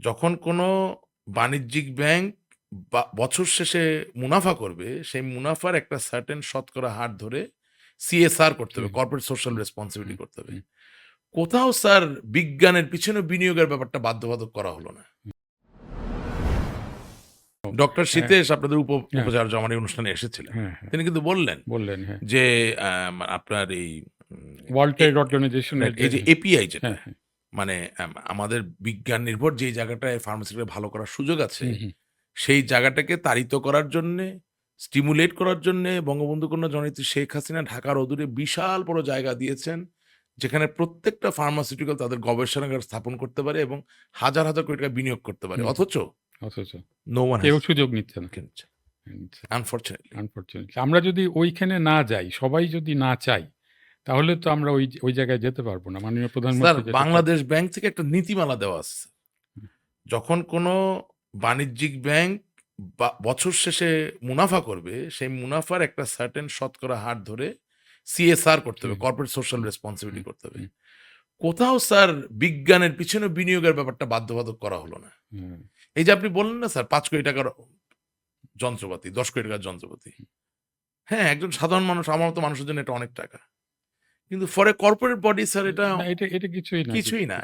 যখন কোনো বাণিজ্যিক ব্যাংক বা বছর শেষে মুনাফা করবে সেই মুনাফার একটা সার্টেন শতকরা হার ধরে সিএসআর করতে হবে কর্পোরেট সোশ্যাল রেসপন্সিবিলিটি করতে হবে। কোথাও স্যার বিজ্ঞানের পিছনে বিনিয়োগের ব্যাপারটা বাধ্যবাধক করা হলো না। ডক্টর সীতেশ আপনাদের উপ হ্যাঁ। উপাচার্য আমার এই অনুষ্ঠানে এসেছিলেন। হ্যাঁ হ্যাঁ। তিনি কিন্তু বললেন বললেন হ্যাঁ। যে আপনার এই ওয়ার্ল্ড ট্রেড অর্গানাইজেশনের এই যে এপিআই যেটা হ্যাঁ হ্যাঁ। মানে আম, আমাদের বিজ্ঞান নির্ভর যে জায়গাটায় ফার্মাসিটিকে ভালো করার সুযোগ আছে হুম, হুম, সেই জায়গাটাকে তাড়িত করার জন্যে স্টিমুলেট করার জন্যে বঙ্গবন্ধু কন্যা জননেত্রী শেখ হাসিনা ঢাকার অদূরে বিশাল বড় জায়গা দিয়েছেন যেখানে প্রত্যেকটা ফার্মাসিউটিক্যাল তাদের গবেষণাগার স্থাপন করতে পারে এবং হাজার হাজার কোটি টাকা বিনিয়োগ করতে পারে। হুম। অথচ অথচ। নো ওয়ান কেউ সুযোগ নিচ্ছে না। আনফর্চুনেটলি আনফর্চুনেটলি আমরা যদি ওইখানে না যাই সবাই যদি না চাই তাহলে তো আমরা ওই ওই জায়গায় যেতে পারব না। মাননীয় প্রধানমন্ত্রী যেটা- বাংলাদেশ ব্যাংক থেকে একটা নীতিমালা দেওয়া আছে। যখন কোনো বাণিজ্যিক ব্যাংক বা বছর শেষে মুনাফা করবে সেই মুনাফার একটা সার্টেন শতকরা হার ধরে সিএসআর করতে হবে হুম। কর্পোরেট সোশ্যাল রেসপন্সিবিলিটি করতে হবে। হুম। কোথাও স্যার বিজ্ঞানের পিছনে বিনিয়োগের ব্যাপারটা বাধ্যবাধক করা হলো না। হুম, এই যে আপনি বললেন না স্যার পাঁচ কোটি টাকার যন্ত্রপাতি দশ কোটি টাকার যন্ত্রপাতি। হ্যাঁ একজন সাধারণ মানুষ আমার মতো মানুষের জন্য এটা অনেক টাকা। কিন্তু for a corporate body sir এটা এটা কিছুই না কিছুই না।